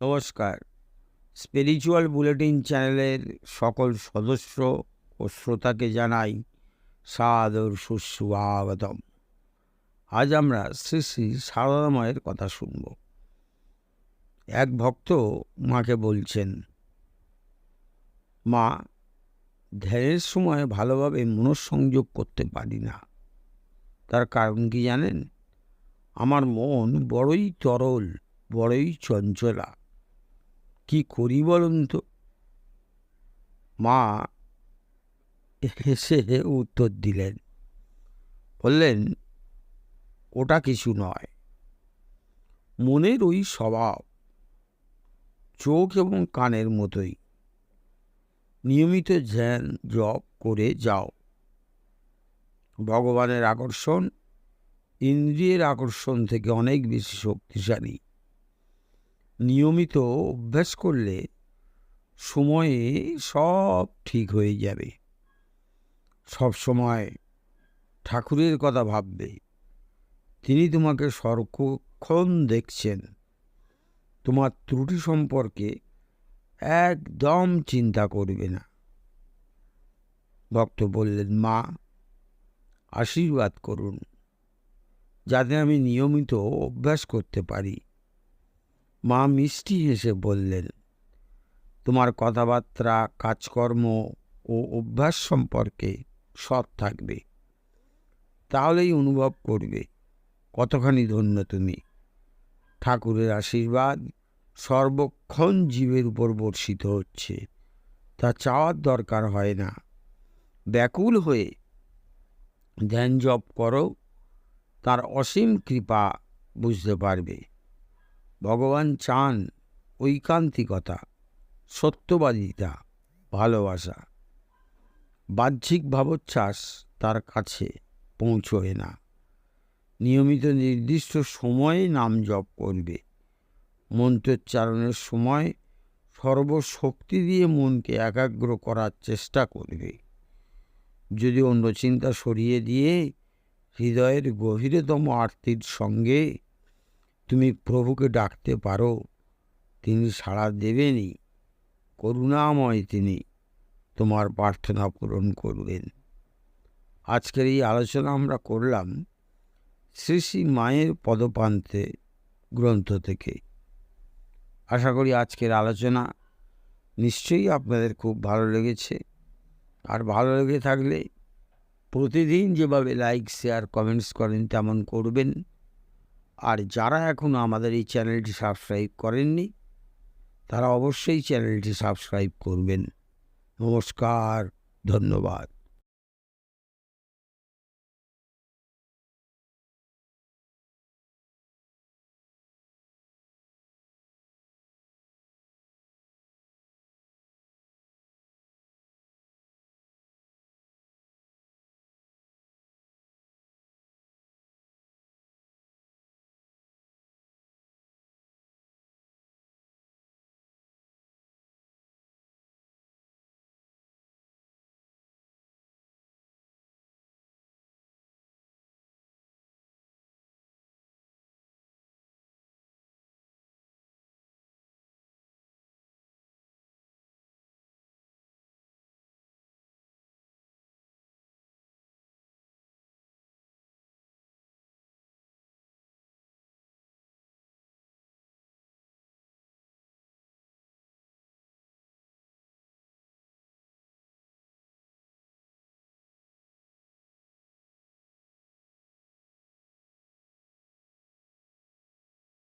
নমস্কার। Spiritual bulletin চ্যানেলের সকল সদস্য ও শ্রোতাকে জানাই সাদর সুস্বাগতম। আজ আমরা শ্রী শ্রী সারদা মায়ের কথা শুনব। এক ভক্ত মাকে বলছেন, মা, ধ্যানের সময় ভালোভাবে মনঃসংযোগ করতে পারি না। তার কারণ কি জানেন? আমার মন বড়ই তরল, বড়ই চঞ্চলা। কি করি বলুন তো? মা হেসে উত্তর দিলেন, বললেন, ওটা কিছু নয়। মনের ওই স্বভাব, চোখ এবং কানের মতোই। নিয়মিত ধ্যান, জপ করে যাও। ভগবানের আকর্ষণ, ইন্দ্রিয়ের আকর্ষণ থেকে অনেক বেশি শক্তিশালী। নিয়মিত অভ্যাস করলে সময়ে সব ঠিক হয়ে যাবে। সব সময় ঠাকুরের কথা ভাববে। তিনি তোমাকে সর্বক্ষণ দেখছেন। তোমার ত্রুটি সম্পর্কে একদম চিন্তা করবে না। ভক্ত বললেন, মা, আশীর্বাদ করুন। যাতে আমি নিয়মিত অভ্যাস করতে পারি। মা মিষ্টি হেসে বললেন, তোমার কথাবার্তা, কাজকর্ম ও অভ্যাস সম্পর্কে সৎ থাকবে। তাহলেই অনুভব করবে কতখানি ধন্য তুমি। ঠাকুরের আশীর্বাদ সর্বক্ষণ জীবের উপর বর্ষিত হচ্ছে, তা চাওয়ার দরকার হয় না। ব্যাকুল হয়ে ধ্যান জপ করো, তার অসীম কৃপা বুঝতে পারবে। ভগবান চান ঐকান্তিকতা, সত্যবাদিতা, ভালোবাসা। বাহ্যিক ভাবোচ্ছ্বাস তার কাছে পৌঁছয় না। নিয়মিত নির্দিষ্ট সময়ে নাম জপ করবে। মন্ত্রোচ্চারণের সময় সর্বশক্তি দিয়ে মনকে একাগ্র করার চেষ্টা করবে। যদি অন্য চিন্তা সরিয়ে দিয়ে হৃদয়ের গভীরতম আরতির সঙ্গে তুমি প্রভুকে ডাকতে পারো, তিনি সাড়া দেবেনই। করুণাময় তিনি তোমার প্রার্থনা পূরণ করবেন। আজকের এই আলোচনা আমরা করলাম শ্রী শ্রী মায়ের পদপান্তে গ্রন্থ থেকে। আশা করি আজকের আলোচনা নিশ্চয়ই আপনাদের খুব ভালো লেগেছে। আর ভালো লেগে থাকলে প্রতিদিন যেভাবে লাইক শেয়ার কমেন্টস করেন, তেমন করবেন। আর যারা এখনও আমাদের এই চ্যানেলটি সাবস্ক্রাইব করেননি, তারা অবশ্যই চ্যানেলটি সাবস্ক্রাইব করবেন। নমস্কার, ধন্যবাদ।